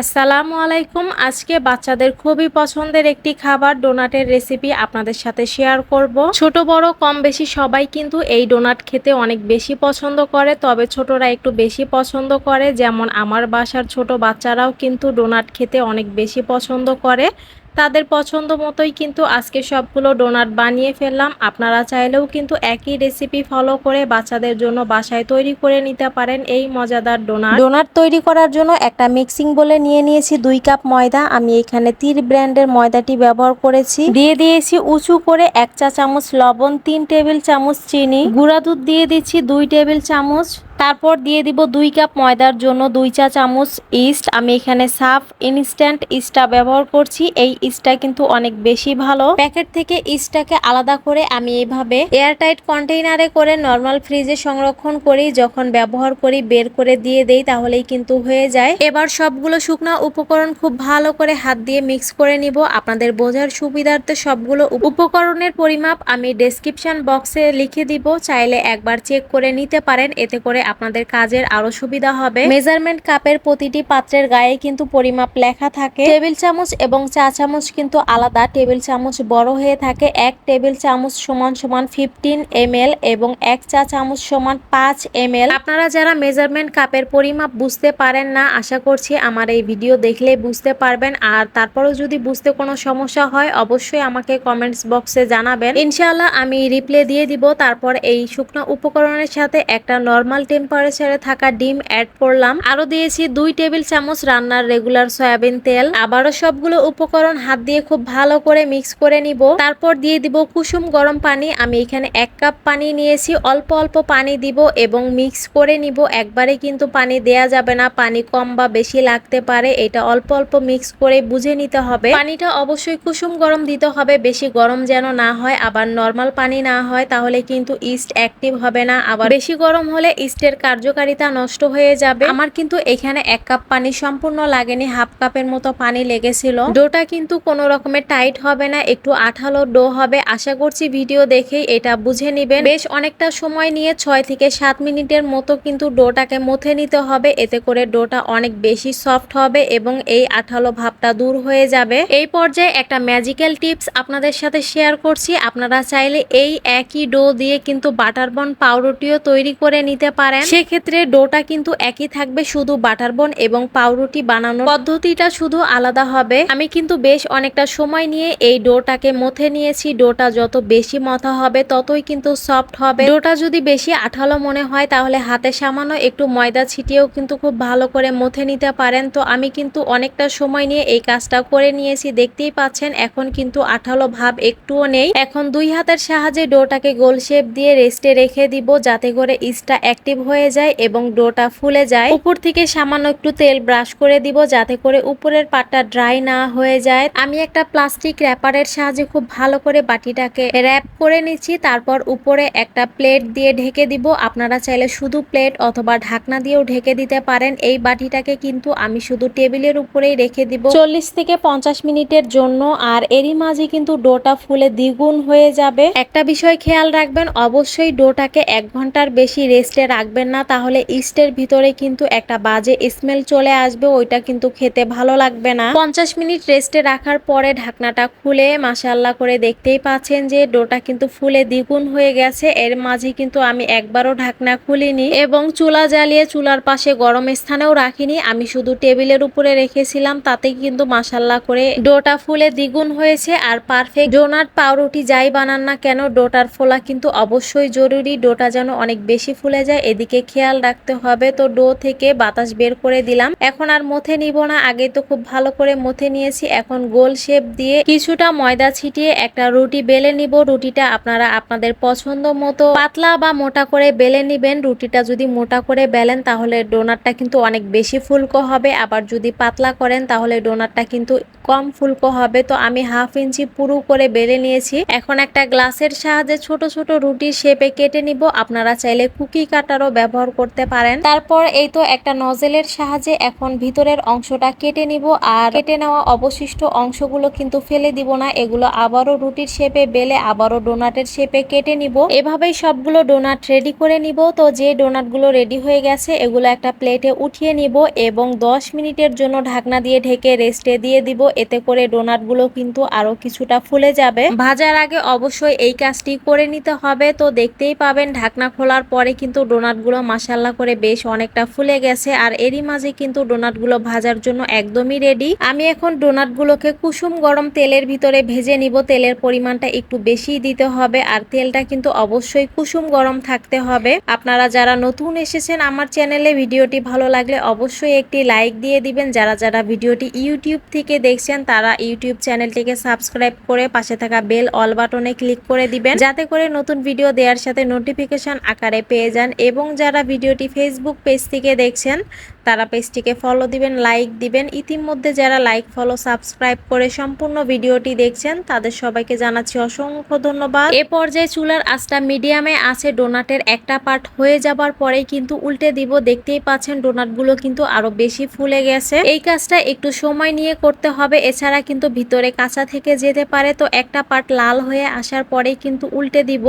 আসসালামু আলাইকুম। আজকে বাচ্চাদের খুবই পছন্দের একটি খাবার ডোনাটের রেসিপি আপনাদের সাথে শেয়ার করব। ছোট, বড়, কম বেশি সবাই কিন্তু এই ডোনাট খেতে অনেক বেশি পছন্দ করে, তবে ছোটরা একটু বেশি পছন্দ করে। যেমন আমার বাসার ছোট বাচ্চারাও কিন্তু ডোনাট খেতে অনেক বেশি পছন্দ করে। তাদের পছন্দ মতোই কিন্তু আজকে সবগুলো ডোনাট বানিয়ে ফেললাম। আপনারা চাইলেও কিন্তু একই রেসিপি ফলো করে বাচ্চাদের জন্য বাসায় তৈরি করে নিতে পারেন এই মজাদার ডোনাট। ডোনাট তৈরি করার জন্য একটা মিক্সিং বলে নিয়ে নিয়েছি দুই কাপ ময়দা। আমি এখানে তীর ব্র্যান্ডের ময়দাটি ব্যবহার করেছি। দিয়ে দিয়েছি উঁচু করে এক চা চামচ লবণ, তিন টেবিল চামচ চিনি। গুঁড়া দুধ দিয়ে দিচ্ছি দুই টেবিল চামচ। তারপর দিয়ে দিব দুই কাপ ময়দার জন্য দুই চা চামচ ইস্ট। আমি এখানে সাফ ইনস্ট্যান্ট ইস্টটা ব্যবহার করছি। এই ইস্টটা কিন্তু অনেক বেশি ভালো। প্যাকেট থেকে ইস্টটাকে আলাদা করে আমি এইভাবে এয়ারটাইট কন্টেইনারে করে নর্মাল ফ্রিজে সংরক্ষণ করি। যখন ব্যবহার করি, বের করে দিয়ে দেই, তাহলেই কিন্তু হয়ে যায়। এবার সবগুলো শুকনা উপকরণ খুব ভালো করে হাত দিয়ে মিক্স করে নিব। আপনাদের বোঝার সুবিধার্থে সবগুলো উপ- উপকরণের পরিমাপ আমি ডেসক্রিপশন বক্সে লিখে দিব। চাইলে একবার চেক করে নিতে পারেন। এতে করে আপনাদের কাজের আরও সুবিধা হবে। মেজারমেন্ট কাপের প্রতিটি পাত্রের গায়ে কিন্তু পরিমাপ লেখা থাকে। টেবিল চামচ এবং চা চামচ কিন্তু আলাদা। টেবিল চামচ বড় হয়ে থাকে। এক টেবিল চামচ সমান সমান ফিফটিন এম এবং এক চা চামচ সমান পাঁচ এম আপনারা যারা মেজারমেন্ট কাপের পরিমাপ বুঝতে পারেন না, আশা করছি আমার এই ভিডিও দেখলে বুঝতে পারবেন। আর তারপরেও যদি বুঝতে কোনো সমস্যা হয়, অবশ্যই আমাকে কমেন্টস বক্সে জানাবেন। ইনশাআল্লাহ আমি রিপ্লে দিয়ে দিব। তারপর এই শুকনো উপকরণের সাথে একটা নর্মাল টেম্পারেচারে থাকা ডিম অ্যাড করলাম। আরও দিয়েছি দুই টেবিল চামচ রান্নার রেগুলার সয়াবিন তেল। আবারও সবগুলো উপকরণ হাত দিয়ে খুব ভালো করে মিক্স করে নিব। তারপর দিয়ে দিব কুসুম গরম পানি। আমি এখানে এক কাপ পানি নিয়েছি। অল্প অল্প পানি দিব এবং মিক্স করে নিব। একবারে কিন্তু পানি দেয়া যাবে না। পানি কম বা বেশি লাগতে পারে। এটা অল্প অল্প মিক্স করে বুঝে নিতে হবে। পানিটা অবশ্যই কুসুম গরম দিতে হবে। বেশি গরম যেন না হয়। আবার নর্মাল পানি না হয়, তাহলে কিন্তু ইস্ট অ্যাক্টিভ হবে না। আবার বেশি গরম হলে ইস্টের কার্যকারিতা নষ্ট হয়ে যাবে। আমার কিন্তু এখানে এক কাপ পানি সম্পূর্ণ লাগেনি, হাফ কাপের মতো পানি লেগেছিল। ডোটা কিন্তু কোনো রকমের টাইট হবে না, একটু আঠালো ডো হবে। আশা করছি ভিডিও দেখেই এটা বুঝে নিবেন। বেশ অনেকটা সময় নিয়ে ছয় থেকে সাত মিনিটের মতো কিন্তু ডোটাকে মথে নিতে হবে। এতে করে ডোটা অনেক বেশি সফট হবে এবং এই আঠালো ভাবটা দূর হয়ে যাবে। এই পর্যায়ে একটা ম্যাজিক্যাল টিপস আপনাদের সাথে শেয়ার করছি। আপনারা চাইলে এই একই ডো দিয়ে কিন্তু বাটার বন পাউরুটিও তৈরি করে নিতে পারেন। সেক্ষেত্রে ডোটা কিন্তু একই থাকবে শুধু বাটার বন এবং পাউরুটি বানানোর পদ্ধতিটা শুধু আলাদা হবে। আমি কিন্তু বেশ অনেকটা সময় নিয়ে এই ডোটাকে মথে নিয়েছি। ডোটা যত বেশি মথা হবে, ততই কিন্তু সফট হবে। ডোটা যদি বেশি আঠালো মনে হয়, তাহলে হাতে সামান্য একটু ময়দা ছিটিয়েও কিন্তু খুব ভালো করে মথে নিতে পারেন। তো আমি কিন্তু অনেকটা সময় নিয়ে এই কাজটা করে নিয়েছি। দেখতেই পাচ্ছেন, এখন কিন্তু আঠালো ভাব একটুও নেই। এখন দুই হাতের সাহায্যে ডোটাকে গোল শেপ দিয়ে রেস্টে রেখে দিব, যাতে করে ইস্টটা অ্যাক্টিভ হয়ে যায় এবং ডোটা ফুলে যায়। উপর থেকে সামান্য একটু তেল ব্রাশ করে দিব যাতে করে উপরের পাটটা ড্রাই না হয়ে যায়। আমি একটা প্লাস্টিক র্যাপারের সাহায্যে খুব ভালো করে বাটিটাকে র্যাপ করে নিচ্ছি। তারপর উপরে একটা প্লেট দিয়ে ঢেকে দিব। আপনারা চাইলে শুধু প্লেট অথবা ঢাকনা দিয়েও ঢেকে দিতে পারেন। এই বাটিটাকে কিন্তু আমি শুধু টেবিলের উপরেই রেখে দিব। চল্লিশ থেকে পঞ্চাশ মিনিটের জন্য আর এরই মাঝে কিন্তু ডোটা ফুলে দ্বিগুণ হয়ে যাবে। একটা বিষয় খেয়াল রাখবেন, অবশ্যই ডোটাকে এক ঘণ্টার বেশি রেস্টে রাখবেন। না, তাহলে ইস্টের ভিতরে কিন্তু একটা বাজে স্মেল চলে আসবে, ওইটা কিন্তু খেতে ভালো লাগবে না। পঞ্চাশ মিনিট রেস্টে রাখার পরে ঢাকনাটা খুলে মাসাল্লাহ করে দেখতেই পাচ্ছেন যে ডোটা কিন্তু ফুলে দ্বিগুণ হয়ে গেছে। এর মাঝে কিন্তু আমি একবারও ঢাকনা খুলিনি এবং চুলা জ্বালিয়ে চুলার পাশে গরম স্থানেও রাখিনি। আমি শুধু টেবিলের উপরে রেখেছিলাম, তাতে কিন্তু মাসাল্লাহ করে ডোটা ফুলে দ্বিগুণ হয়েছে। আর পারফেক্ট ডোনাট পাউরুটি যাই বানান না কেন, ডোটার ফোলা কিন্তু অবশ্যই জরুরি। ডোটা যেন অনেক বেশি ফুলে যায় এদিকে খেয়াল রাখতে হবে। তো ডো থেকে বাতাস বের করে দিলাম। এখন আর মথে নিব না। আগে তো খুব ভালো করে মথে নিয়েছি। এখন গোল শেপ দিয়ে কিছুটা ময়দা ছিটিয়ে একটা রুটি বেলে নিব। রুটিটা আপনারা আপনাদের পছন্দ মতো পাতলা বা মোটা করে বেলে নিবেন। রুটিটা যদি মোটা করে বেলেন, তাহলে ডোনারটা কিন্তু অনেক বেশি ফুলকো হবে। আবার যদি পাতলা করেন, তাহলে ডোনারটা কিন্তু কম ফুলকো হবে। তো আমি হাফ ইঞ্চি পুরু করে বেলে নিয়েছি। এখন একটা গ্লাসের সাহায্যে ছোট ছোট রুটির শেপে কেটে নিব। আপনারা চাইলে কুকি কাটারও ব্যবহার করতে পারেন। তারপর এই তো একটা নজেলের সাহায্যে এখন ভিতরের অংশটা কেটে নিব আর কেটে নেওয়া অবশিষ্ট অংশগুলো কিন্তু ফেলে দিব না। এগুলো আবারও রুটির শেপে বেলে আবারও ডোনাটের শেপে কেটে নিব। এভাবেই সবগুলো ডোনাট রেডি করে নিব। তো যে ডোনাটগুলো রেডি হয়ে গেছে, এগুলো একটা প্লেটে উঠিয়ে নিব এবং 10 মিনিটের জন্য ঢাকনা দিয়ে ঢেকে রেস্টে দিয়ে দিব। এতে করে ডোনাটগুলো কিন্তু আরও কিছুটা ফুলে যাবে। ভাজার আগে অবশ্যই এই কাজটি করে নিতে হবে। তো দেখতেই পাবেন, ঢাকনা খোলার পরে কিন্তু ডোনাটগুলো মাসাল্লা করে বেশ অনেকটা ফুলে গেছে। আর এরই মাঝে কিন্তু ডোনাটগুলো ভাজার জন্য একদমই রেডি আমি এখন ডোনাটগুলোকে কুসুম গরম তেলের ভিতরে ভেজে নিব। তেলের পরিমাণটা একটু বেশি দিতে হবে আর তেলটা কিন্তু অবশ্যই কুসুম গরম থাকতে হবে। আপনারা যারা নতুন এসেছেন আমার চ্যানেলে ভিডিওটি ভালো লাগলে অবশ্যই একটি লাইক দিয়ে দিবেন। যারা যারা ভিডিওটি ইউটিউব থেকে দেখছেন, তারা ইউটিউব চ্যানেলটিকে সাবস্ক্রাইব করে পাশে থাকা বেল অল বাটনে ক্লিক করে দিবেন। যাতে করে নতুন ভিডিও দেওয়ার সাথে নোটিফিকেশন আকারে পেয়ে যান এবং যারা ভিডিওটি ফেসবুক পেজ থেকে দেখছেন তারা পেজটিকে ফলো দিবেন লাইক দিবেন। ইতিমধ্যে যারা লাইক ফলো সাবস্ক্রাইব করে সম্পূর্ণ ভিডিওটি দেখছেন, তাদের সবাইকে জানাচ্ছি অসংখ্য ধন্যবাদ। এ পর্যায়ে চুলার আঁচটা মিডিয়ামে আছে ডোনাটের একটা পার্ট হয়ে যাবার পরেই কিন্তু উল্টে দিব। দেখতেই পাচ্ছেন ডোনাটগুলো কিন্তু আরও বেশি ফুলে গেছে। এই কাজটা একটু সময় নিয়ে করতে হবে, এছাড়া কিন্তু ভিতরে কাঁচা থেকে যেতে পারে। তো একটা পার্ট লাল হয়ে আসার পরেই কিন্তু উল্টে দিব।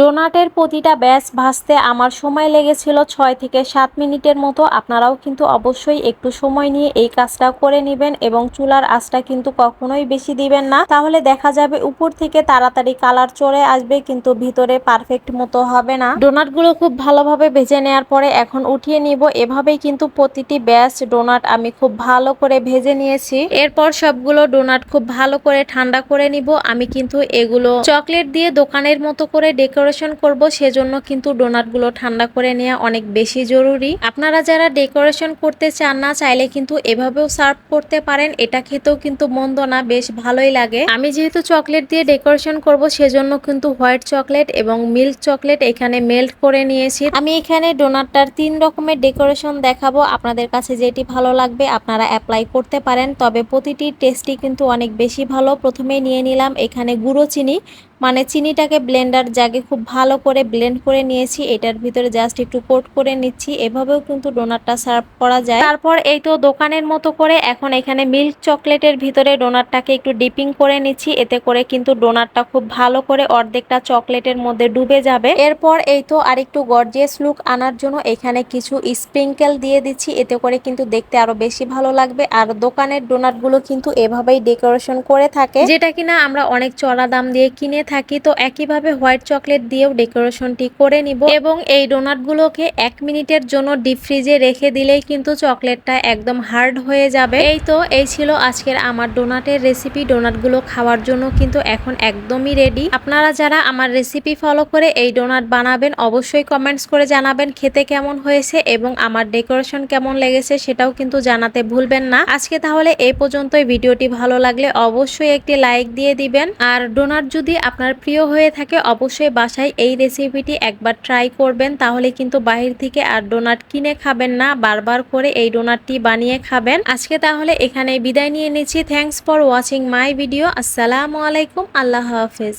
ডোনাটের প্রতিটা ব্যাস ভাজতে আমার সময় লেগেছিল ছয় থেকে সাত মিনিটের মতো। আপনারাও কিন্তু অবশ্যই একটু সময় নিয়ে এই কাজটা করে নেবেন এবং চুলার আঁচটা কিন্তু কখনোই বেশি দিবেন না। তাহলে দেখা যাবে উপর থেকে তাড়াতাড়ি কালার চলে আসবে, কিন্তু ভিতরে পারফেক্ট মতো হবে না। ডোনাটগুলো খুব ভালোভাবে ভেজে নেওয়ার পরে এখন উঠিয়ে নিব। এভাবেই কিন্তু প্রতিটি ব্যাচ ডোনাট আমি খুব ভালো করে ভেজে নিয়েছি। এরপর সবগুলো ডোনাট খুব ভালো করে ঠান্ডা করে নিব। আমি কিন্তু এগুলো চকলেট দিয়ে দোকানের মতো করে ডেকোরেশন করব, সেজন্য কিন্তু ডোনাটগুলো ঠান্ডা করে নেওয়া অনেক বেশি জরুরি। আপনারা যারা ডেকোরেশন করতে চান না, চাইলে কিন্তু এভাবেও সার্ভ করতে পারেন। এটা খেতেও কিন্তু মন্দ না, বেশ ভালোই লাগে। আমি যেহেতু চকলেট দিয়ে ডেকোরেশন করব, সেজন্য কিন্তু হোয়াইট চকলেট এবং মিল্ক চকলেট এখানে মেল্ট করে নিয়েছি। আমি এখানে ডোনাটটার তিন রকমের ডেকোরেশন দেখাবো। আপনাদের কাছে যেটি ভালো লাগবে, আপনারা অ্যাপ্লাই করতে পারেন। তবে প্রতিটি টেস্টই কিন্তু অনেক বেশি ভালো। প্রথমে নিয়ে নিলাম এখানে গুঁড়ো চিনি। মানে চিনিটাকে ব্লেন্ডার জাগে খুব ভালো করে ব্লেন্ড করে নিয়েছি। এটার ভিতরে জাস্ট একটু কোট করে নিচ্ছি। এভাবেও কিন্তু ডোনাটটা সার্ভ করা যায়। তারপর এই তো দোকানের মতো করে এখন এখানে মিল্ক চকলেটের ভিতরে ডোনাটটাকে একটু ডিপিং করে নিচ্ছি। এতে করে কিন্তু ডোনাটটা খুব ভালো করে অর্ধেকটা চকলেটের মধ্যে ডুবে যাবে। এরপর এই তো আর একটু গর্জিয়াস লুক আনার জন্য এখানে কিছু স্প্রিঙ্কেল দিয়ে দিচ্ছি। এতে করে কিন্তু দেখতে আরও বেশি ভালো লাগবে। আর দোকানের ডোনাটগুলো কিন্তু এভাবেই ডেকোরেশন করে থাকে। যেটা কিনা আমরা অনেক চড়া দাম দিয়ে কিনে থাকি। তো একইভাবে হোয়াইট চকলেট দিয়েও ডেকোরেশনটি করে নিব। এবং এই ডোনাটগুলোকে এক মিনিটের জন্য ডিপ ফ্রিজে রেখে দিলেই কিন্তু চকলেটটা একদম হার্ড হয়ে যাবে। এই তো, এই ছিল আজকের আমার ডোনাটের রেসিপি ডোনাটগুলো খাওয়ার জন্য কিন্তু এখন একদমই রেডি আপনারা যারা আমার রেসিপি ফলো করে এই ডোনাট বানাবেন, অবশ্যই কমেন্টস করে জানাবেন খেতে কেমন হয়েছে এবং আমার ডেকোরেশন কেমন লেগেছে সেটাও কিন্তু জানাতে ভুলবেন না। আজকে তাহলে এই পর্যন্তই। ভিডিওটি ভালো লাগলে অবশ্যই একটি লাইক দিয়ে দিবেন। আর ডোনাট যদি আপনার প্রিয় হয়ে থাকে, অবশ্যই বাসায় এই রেসিপিটি একবার ট্রাই করবেন। তাহলে কিন্তু বাহির থেকে আর ডোনাট কিনে খাবেন না, বারবার করে এই ডোনারটি বানিয়ে খাবেন। আজকে তাহলে এখানে বিদায় নিয়ে নিচ্ছি। Thanks for watching my video আসসালামু আলাইকুম। আল্লাহ হাফেজ।